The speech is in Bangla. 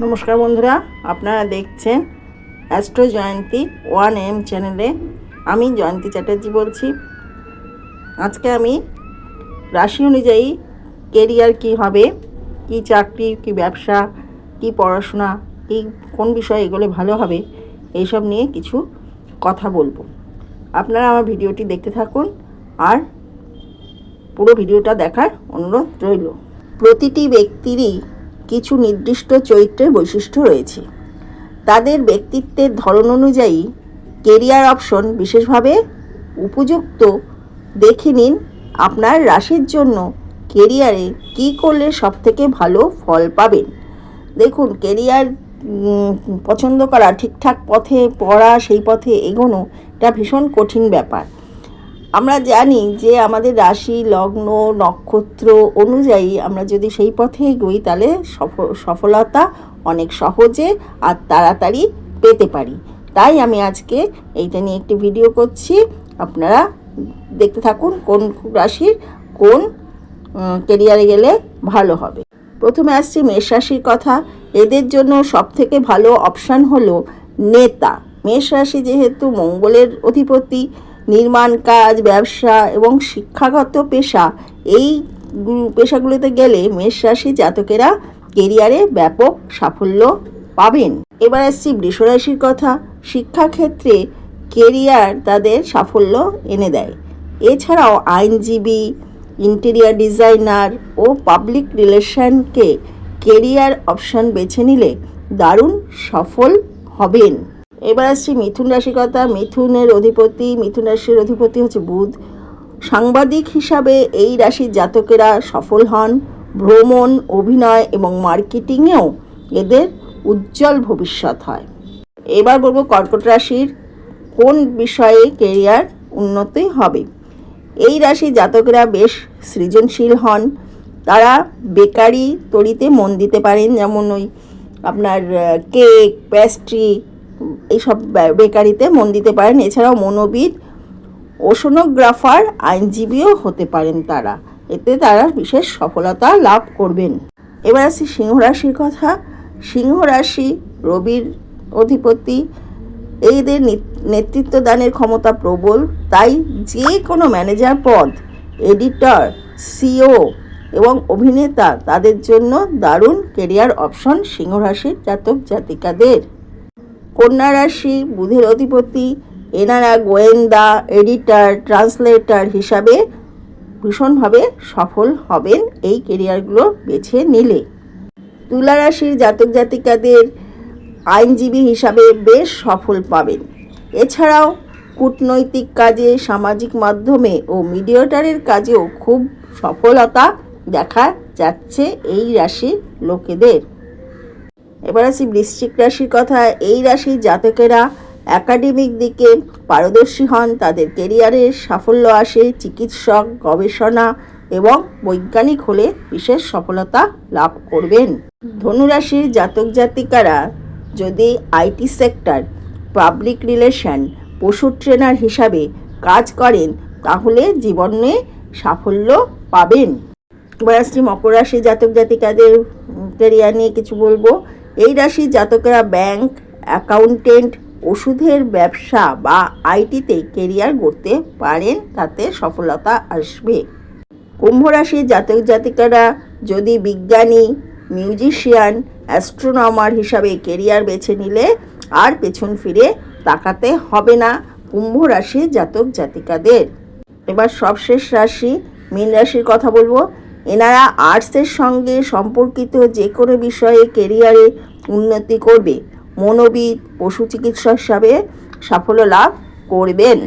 নমস্কার বন্ধুরা, আপনারা দেখছেন অ্যাস্ট্রো জয়ন্তী ওয়ান এম চ্যানেলে আমি জয়ন্তী চ্যাটার্জি বলছি। আজকে আমি রাশি অনুযায়ী কেরিয়ার কি হবে, কি চাকরি, কি ব্যবসা, কি পড়াশোনা, কি, কোন বিষয়ে এগুলো ভালো হবে, এইসব নিয়ে কিছু কথা বলব। আপনারা আমার ভিডিওটি দেখতে থাকুন আর পুরো ভিডিওটা দেখার অনুরোধ রইল। প্রতিটি ব্যক্তিরই কিছু নির্দিষ্ট চরিত্রের বৈশিষ্ট্য রয়েছে। তাদের ব্যক্তিত্বের ধরন অনুযায়ী কেরিয়ার অপশন বিশেষভাবে উপযুক্ত। দেখে নিন আপনার রাশির জন্য কেরিয়ারে কি করলে সবথেকে ভালো ফল পাবেন। দেখুন কেরিয়ার পছন্দ করা, ঠিকঠাক পথে পড়া, সেই পথে এগোনো, এটা ভীষণ কঠিন ব্যাপার। আমরা জানি যে আমাদের রাশি, লগ্ন, নক্ষত্র অনুযায়ী আমরা যদি সেই পথে এগোই, তাহলে সফ- সফলতা অনেক সহজে আর তাড়াতাড়ি পেতে পারি। তাই আমি আজকে এইটা নিয়ে একটি ভিডিও করছি। আপনারা দেখতে থাকুন কোন রাশির কোন কেরিয়ারে গেলে ভালো হবে। প্রথমে আসছি মেষ রাশির কথা। এদের জন্য সবথেকে ভালো অপশান হলো নেতা। মেষ রাশি যেহেতু মঙ্গলের অধিপতি নির্মাণ কাজ, ব্যবসা এবং শিক্ষাগত পেশা, এই পেশাগুলোতে গেলে মেষ রাশি জাতকেরা কেরিয়ারে ব্যাপক সাফল্য পাবেন। এবার আসছি বৃষরাশির কথা। শিক্ষাক্ষেত্রে কেরিয়ার তাদের সাফল্য এনে দেয়। এছাড়াও আইনজীবী, ইন্টেরিয়ার ডিজাইনার ও পাবলিক রিলেশনকে কেরিয়ার অপশন বেছে নিলে দারুণ সফল হবেন। এবার আসছি মিথুন রাশির কথা মিথুনের অধিপতি, মিথুন রাশির অধিপতি হচ্ছে বুধ। সাংবাদিক হিসাবে এই রাশির জাতকেরা সফল হন। ভ্রমণ, অভিনয় এবং মার্কেটিংয়েও এদের উজ্জ্বল ভবিষ্যৎ হয়। এবার বলব কর্কট রাশির কোন বিষয়ে কেরিয়ার উন্নতি হবে। এই রাশি জাতকরা বেশ সৃজনশীল হন। তারা বেকারি তৈরিতে মন দিতে পারেন। যেমন ওই আপনার কেক প্যাস্ট্রি এইসব বেকারিতে মন দিতে পারেন। এছাড়াও মনোবিদ, ওশনোগ্রাফার, আইনজীবীও হতে পারেন তারা। এতে তারা বিশেষ সফলতা লাভ করবেন। এবার আসি সিংহ রাশির কথা। সিংহ রাশি, রবির অধিপতি, এইদের নেতৃত্ব দানের ক্ষমতা প্রবল। তাই যে কোনো ম্যানেজার পদ, এডিটর, সিও এবং অভিনেতা তাদের জন্য দারুণ কেরিয়ার অপশন সিংহ রাশির জাতক জাতিকাদের কন্যা রাশি, বুধের অধিপতি এনারা গোয়েন্দা, এডিটার, ট্রান্সলেটার হিসাবে ভীষণভাবে সফল হবেন এই কেরিয়ারগুলো বেছে নিলে। তুলা রাশির জাতক জাতিকাদের আইনজীবী হিসাবে বেশ সফল পাবেন। এছাড়াও কূটনৈতিক কাজে, সামাজিক মাধ্যমে ও মিডিয়েটারের কাজেও খুব সফলতা দেখা যাচ্ছে এই রাশির লোকেদের। এবার আসি বৃশ্চিক রাশির কথা। এই রাশির জাতকেরা একাডেমিক দিকে পারদর্শী হন। তাদের কেরিয়ারে সাফল্য আসে। চিকিৎসক, গবেষণা এবং বৈজ্ঞানিক হলে বিশেষ সফলতা লাভ করবেন। ধনুরাশির জাতক জাতিকারা, যদি আইটি সেক্টর পাবলিক রিলেশন পশু ট্রেনার হিসাবে কাজ করেন, তাহলে জীবনে সাফল্য পাবেন। এবার আসছি মকর রাশি জাতক জাতিকাদের কেরিয়ার নিয়ে কিছু বলব। এই রাশির জাতকেরা ব্যাংক অ্যাকাউন্টেন্ট ওষুধের ব্যবসা বা আইটিতে কেরিয়ার গড়তে পারেন, তাতে সফলতা আসবে। কুম্ভ রাশির জাতক জাতিকারা যদি বিজ্ঞানী মিউজিশিয়ান অ্যাস্ট্রোনমার হিসাবে কেরিয়ার বেছে নিলে আর পেছন ফিরে তাকাতে হবে না কুম্ভ রাশির জাতক জাতিকাদের। এবার সবশেষ রাশি, মীন রাশির কথা বলব। এনারা আর্টসের সঙ্গে সম্পর্কিত যে কোনো বিষয়ে কেরিয়ারে উন্নতি করবে। মনোবিদ, পশু চিকিৎসক হিসাবে সাফল্য লাভ করবেন।